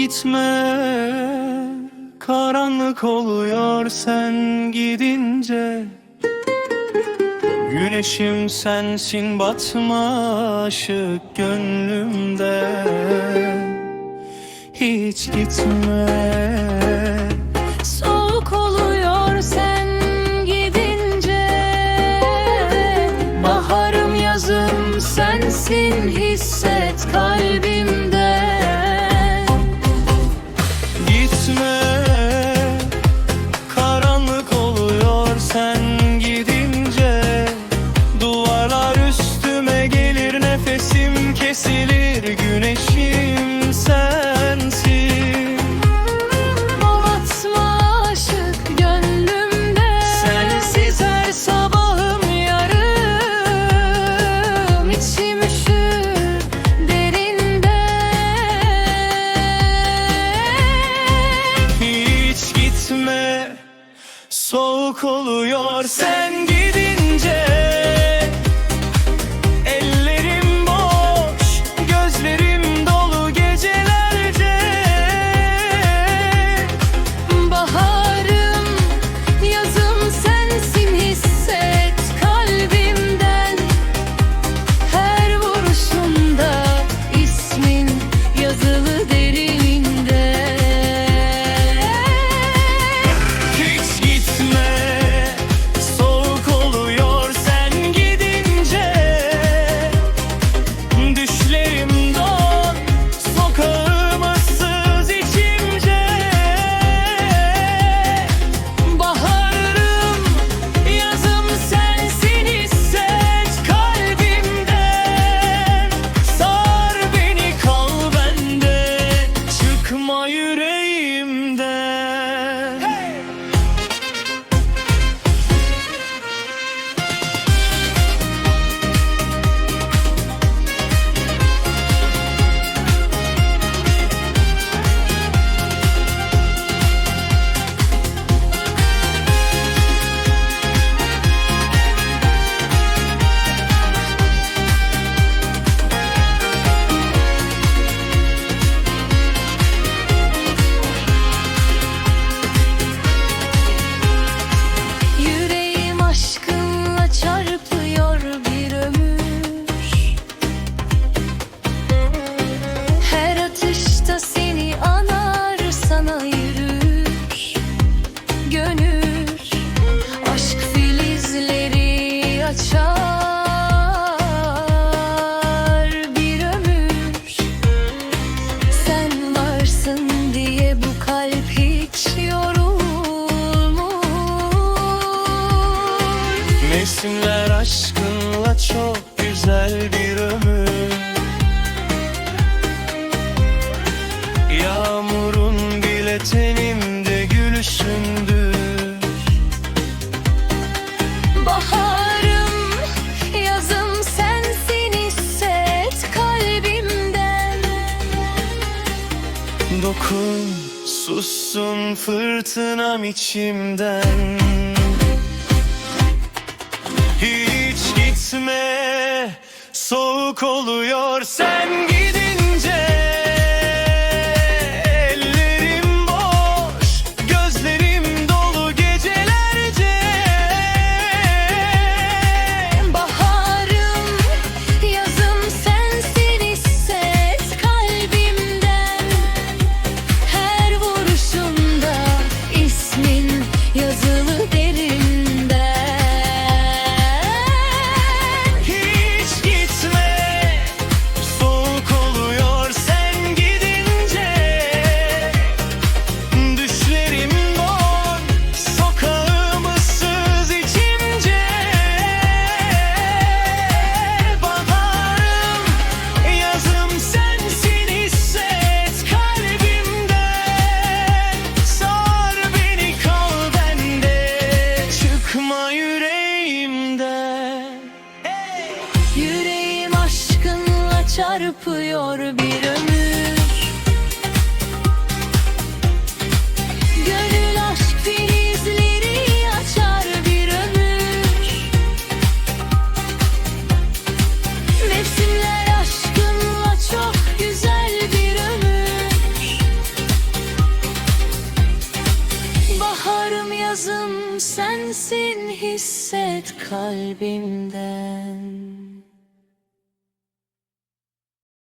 gitme Karanlık oluyor sen gidince. Güneşim sensin batma aşık gönlümde. Hiç gitme. yok sen Resimler aşkınla çok güzel bir ömür. Yağmurun bile tenimde gülüşündür. Baharım, yazım sensin hisset kalbimden. Dokun, sussun fırtınam içimden. Hiç gitme Soğuk oluyor. Sen gidin. geçiyor aşk filizleri açar bir ömür. Mevsimler aşkınla çok güzel bir ömür. Baharım yazım sensin hisset kalbimden.